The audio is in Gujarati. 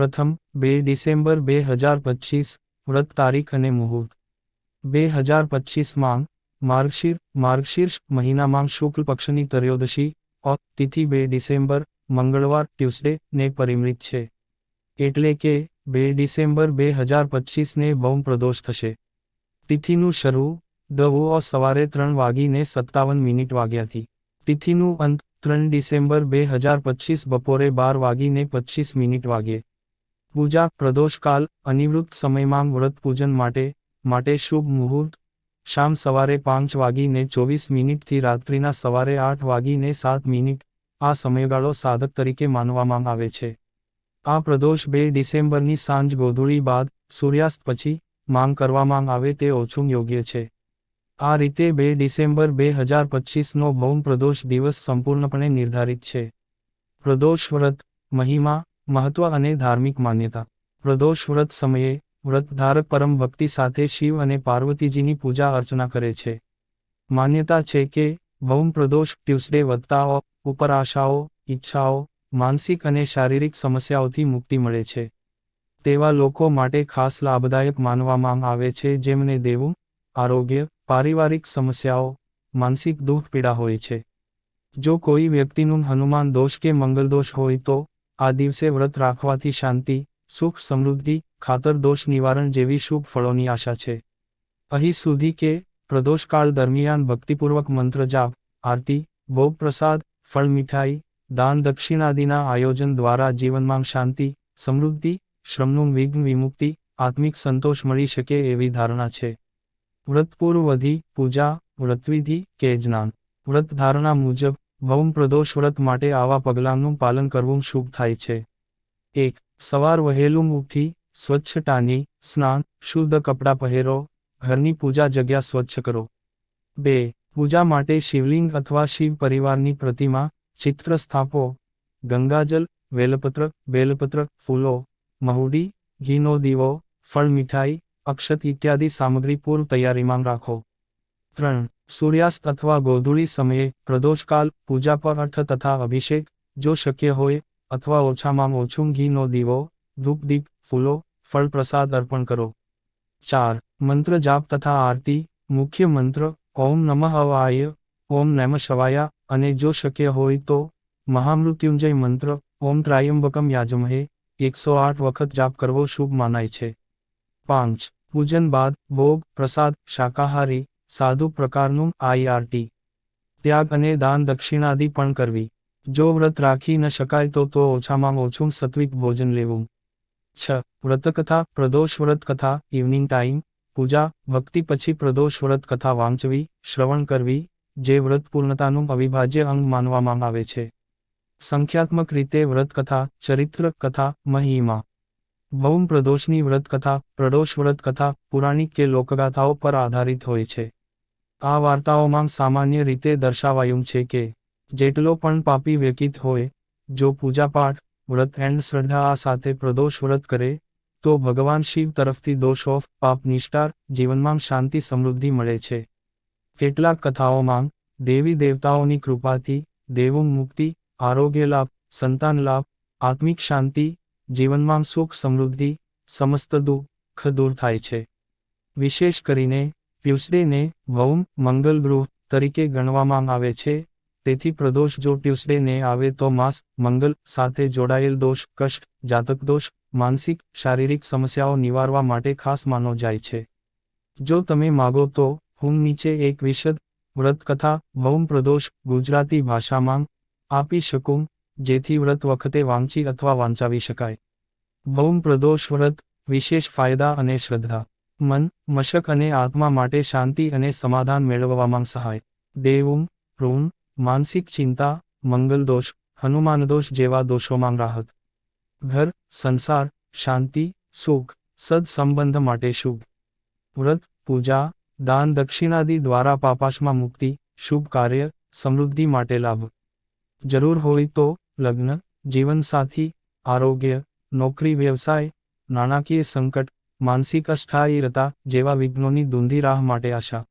પ્રથમ, બે ડિસેમ્બર બે હજાર પચીસ, વ્રત તારીખ અને મુહૂર્ત. બે હજાર પચીસ માંગ, માર્ગશીર, માર્ગશીર્ષ મહિનામાં શુક્લ પક્ષની ત્રયોદશી તિથિ બે ડિસેમ્બર, મંગળવાર, ટ્યુઝડે ને પરિમૃત છે. એટલે કે, બે ડિસેમ્બર બે હજાર પચીસને બહુ પ્રદોષ થશે. તિથિનું શરૂ, દવો સવારે ત્રણ વાગીને સત્તાવન મિનિટ વાગ્યાથી. તિથિનું અંત, ત્રણ ડિસેમ્બર બે હજાર પચીસ બપોરે બાર વાગીને પચીસ મિનિટ વાગ્યે પૂજા પ્રદોષકાલ અનિવૃત્ત સમયમાં વ્રત પૂજન માટે માટે શુભ મુહૂર્ત. શામ સવારે પાંચ વાગીને ચોવીસ મિનિટથી રાત્રિના સવારે આઠ વાગીને સાત મિનિટ, આ સમયગાળો સાધક તરીકે માનવામાં આવે છે. આ પ્રદોષ બે ડિસેમ્બરની સાંજ ગોધૂળી બાદ, સૂર્યાસ્ત પછી, માંગ કરવામાં આવે તે ઓછું યોગ્ય છે. આ રીતે બે ડિસેમ્બર બે હજાર પચીસનો ભૌમ પ્રદોષ દિવસ સંપૂર્ણપણે નિર્ધારિત છે. પ્રદોષ વ્રત, મહિમા મહત્વ અને ધાર્મિક માન્યતા. પ્રદોષ વ્રત સમયે વ્રતધારક પરમ ભક્તિ સાથે શિવ અને પાર્વતીજીની પૂજા અર્ચના કરે છે. માન્યતા છે કે, ભૌમ પ્રદોષ ટ્યુસડે વધતા ઉપર આશાઓ ઈચ્છાઓ, માનસિક અને શારીરિક સમસ્યાઓથી મુક્તિ મળે છે. તેવા લોકો માટે ખાસ લાભદાયક માનવામાં આવે છે જેમને દેવું, આરોગ્ય, પારિવારિક સમસ્યાઓ, માનસિક દુઃખ પીડા હોય છે. જો કોઈ વ્યક્તિનું હનુમાન દોષ કે મંગલ દોષ હોય તો આ દિવસે વ્રત રાખવાથી શાંતિ, સુખ, સમૃદ્ધિ, ખાતર, દોષ, નિવારણ જેવી શુભ ફળોની આશા છે. અહીં સુધી કે પ્રદોષકાળ દરમિયાન ભક્તિપૂર્વક મંત્ર જાપ, આરતી, ભોગ પ્રસાદ, ફળ મીઠાઈ, દાન દક્ષિણાદિના આયોજન દ્વારા જીવનમાં શાંતિ, સમૃદ્ધિ, શ્રમનું વિઘ્ન વિમુક્તિ, આત્મિક સંતોષ મળી શકે એવી ધારણા છે. વ્રતપૂર્વધિ પૂજા, વ્રતવિધિ કે જ્ઞાન. વ્રત ધારણા મુજબ ભૌમ પ્રદોષ વ્રત માટે આવા પગલાંનું પાલન કરવું શુભ થાય છે. એક, સવાર વહેલું ઉઠી સ્વચ્છ ટાની, સ્નાન, શુદ્ધ કપડાં પહેરો, ઘરની પૂજા જગ્યા સ્વચ્છ કરો. બે, પૂજા માટે શિવલિંગ અથવા શિવ પરિવારની પ્રતિમા, ચિત્ર સ્થાપો. ગંગાજલ, વેલપત્ર, બેલપત્ર, ફૂલો, મહુડી, ઘીનો દીવો, ફળ મીઠાઈ, અક્ષત ઇત્યાદિ સામગ્રી પૂર્વ તૈયારીમાં રાખો. ત્રણ સૂર્યાસ્ત અથવા ગોધૂળી સમયે પ્રદોષકાલ, પૂજા પર અર્થ તથા અભિષેક, જો શક્ય હોય, અથવા ઓછામાં ઓછું ઘીનો દીવો ધૂપદીપ ફૂલો ફળ પ્રસાદ અર્પણ કરો. ચાર, મંત્ર જાપ તથા આરતી, મુખ્ય મંત્ર, ઓમ નમઃ અવાય, ઓમ નમ શવાયા, અને જો શક્ય હોય તો, મહામૃત્યુંજય મંત્ર, ઓમ ત્રાયંબકમ યાજમહે, એકસો આઠ વખત જાપ કરવો શુભ માનાય છે. પાંચ, પૂજન બાદ ભોગ, પ્રસાદ, શાકાહારી સાધુ પ્રકારનું આઈઆરટી ત્યાગ અને દાન દક્ષિણાદિ પણ કરવી. જો વ્રત રાખી ન શકાય તો તો ઓછામાં ઓછું સત્વિક ભોજન લેવું. છ. વ્રતકથા, પ્રદોષ વ્રત કથા ઇવનિંગ ટાઈમ પૂજા, ભક્તિ પછી પ્રદોષ વ્રત કથા વાંચવી, શ્રવણ કરવી, જે વ્રત પૂર્ણતાનું અવિભાજ્ય અંગ માનવામાં આવે છે. સંખ્યાત્મક રીતે વ્રત કથા ચરિત્ર કથા, મહિમા. ભૌમ પ્રદોષની વ્રત કથા પ્રદોષ વ્રત કથા પુરાણિક કે લોકગાથાઓ પર આધારિત હોય છે. આ વાર્તાઓમાં સામાન્ય રીતે દર્શાવાયું છે કે, જેટલો પણ પાપી વ્યક્તિત હોય, જો પૂજાપાઠ, વ્રત એન્ડ શ્રદ્ધા આ સાથે પ્રદોષ વ્રત કરે, તો ભગવાન શિવ તરફથી દોષ ઓફ પાપ નિષ્ઠાર જીવનમાં શાંતિ સમૃદ્ધિ મળે છે. કેટલાક કથાઓમાં, દેવી દેવતાઓની કૃપાથી, દેવું મુક્તિ, આરોગ્ય લાભ, સંતાન લાભ, આત્મિક શાંતિ, જીવનમાં સુખ સમૃદ્ધિ, સમસ્ત દુઃખ દૂર થાય છે. વિશેષ કરીને ટ્યુસડેને વૌમ મંગલ ગૃહ તરીકે ગણવામાં આવે છે. તેથી પ્રદોષ જો ટ્યુસડેને આવે તો માસ, મંગલ સાથે જોડાયેલ દોષ, કષ્ટ, જાતક દોષ, માનસિક, શારીરિક સમસ્યાઓ નિવારવા માટે ખાસ માનો જાય છે. જો તમે માગો તો હું નીચે એક વિશદ વ્રત કથા ભૌમ પ્રદોષ ગુજરાતી ભાષામાં આપી શકું, જેથી વ્રત વખતે વાંચી અથવા વાંચાવી શકાય. ભૌમ પ્રદોષ વ્રત વિશેષ ફાયદા અને શ્રદ્ધા. મન, મશક અને આત્મા માટે શાંતિ અને સમાધાન મેળવવામાં સહાય. દેવું ઋણ માનસિક ચિંતા, મંગલ દોષ, હનુમાન દોષ જેવા દોષોમાં રાહત. ઘર, સંસાર, શાંતિ, સુખ સદસંબંધ માટે શુભ. વ્રત, પૂજા, દાન દક્ષિણાદિ દ્વારા પાપાશમાં મુક્તિ, શુભ કાર્ય, સમૃદ્ધિ માટે લાભ. જરૂર હોય તો લગ્ન, જીવનસાથી, આરોગ્ય, નોકરી, વ્યવસાય, નાણાકીય સંકટ માનસિક અસ્થાયીરતા જેવા વિઘ્નોની દૂંધી રાહ માટે આશા.